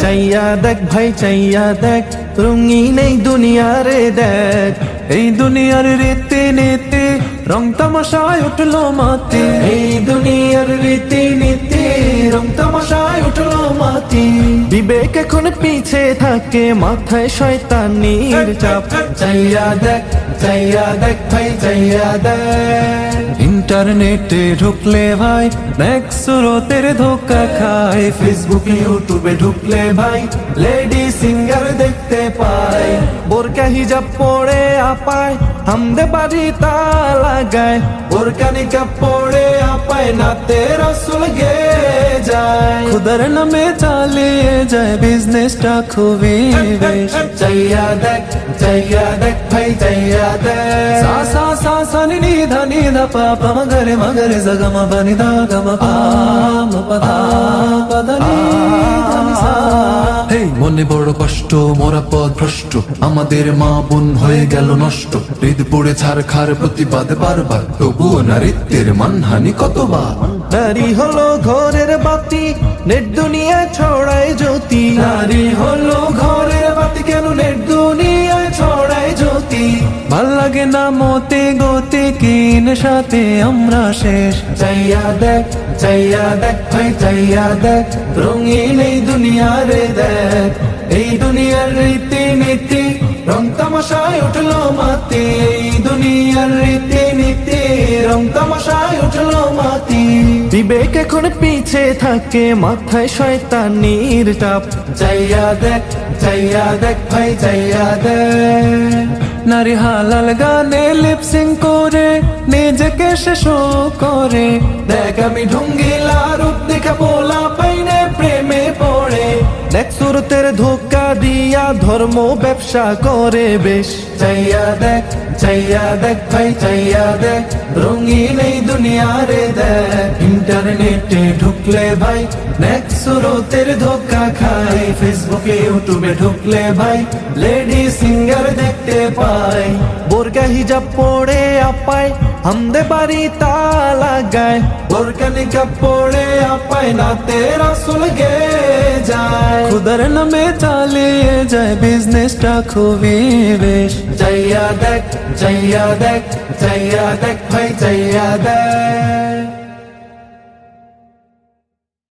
চাইয়া দেখ ভাই চাইয়া দেখ রঙিন এই দুনিয়া রে দেখ এই দুনিয়ার রীতি নীতি রং তামাশায় উঠল মাতি এই দুনিয়ার রীতি নীতি রং তামাশায় উঠল বিবেক এখন পিছে থাকে মাথায় শয়তানির চাপ। চাইয়া দেখ চাইয়া দেখ ভাই চাইয়া দেখ। ইন্টারনেটে ঢুকলে ভাই নেক সুরতের ধোকা খায়। ফেসবুকে ইউটিউবে ঢুকলে ভাই লেডি সিঙ্গার দেখতে পাই বোরকা হিজাব পরে আপায় হামদে বাড়ি তা লাগায়। বোরকা নিকাব পরে আপায় নাতে রসুল গে যায় খুদার নামে চালিয়ে যায় বিজনেসটা খুবই বেশ চাইয়া দেখ চাইয়া দেখ ভাই চাইয়া দেখ সা সা সা সা নি নি ধা নি ধা পা পা ম গরে ম গরে জ গ ম প নি ধা গ হেই মনে বড় কষ্ট মোরা পথ ভ্রষ্ট। আমাদের মা বোন হয়ে গেল নষ্ট। হৃদ পড়ে ছাড় খার প্রতিবাদ বারবার। তবুও নারীত্বের মানহানি কতবার? নারী হলো ঘরের বাতি নেট দুনিয়া ছড়ায় জ্যোতি। নারী হলো ঘরের বাতি কেন নেট দুনিয়ায় ছড়ায় জ্যোতি? ভালো লাগে না মতে গতে কিন সাথে আমরা শেষ। চাইয়া দেখ চাইয়া দেখ চাইয়া দেখ, রঙিন এই দেখ। এই দুনিয়ার রীতি নীতি রং তামাশায় উঠল মাতি এই দুনিয়ার রীতি নীতি রং তামাশায় উঠল মাতি বিবেক এখন পিছে থাকে, মাথায় শয়তানির চাপ চাইয়া দেখ চাইয়া দেখ ভাই চাইয়া দেখ নারী হালাল গানে লিপসিং করে নিজেকে শেষ করে দেখ আমি ঢুঙ্গিলা রূপ দেখে বলা পাইনে প্রেমে পড়ে দেখ সুরতের ধোকা দিয়া ধর্ম ব্যবসা করে বেশ। চাইয়া দেখ চাইয়া দেখ ভাই চাইয়া দেখ। রঙিন এই দুনিয়া রে দেখ। ইন্টারনেটে ঢুকলে ভাই সুরতের ধোকা খাই ফেসবুকে ইউটিউবে ঢুকলে ভাই লেডি সিঙ্গার দেখতে পাই বোরকা হিজাব পরে আপায় হামদে বাড়ি তা লাগায়। বোরকা নিকাব পরে আপায় নাতে রাসুল গে যায় খুদার নামে চালিয়ে যায় বিজনেসটা খুবই বেশ চাইয়া দেখ চাইয়া দেখ চাইয়া দেখ ভাই চাইয়া দেখ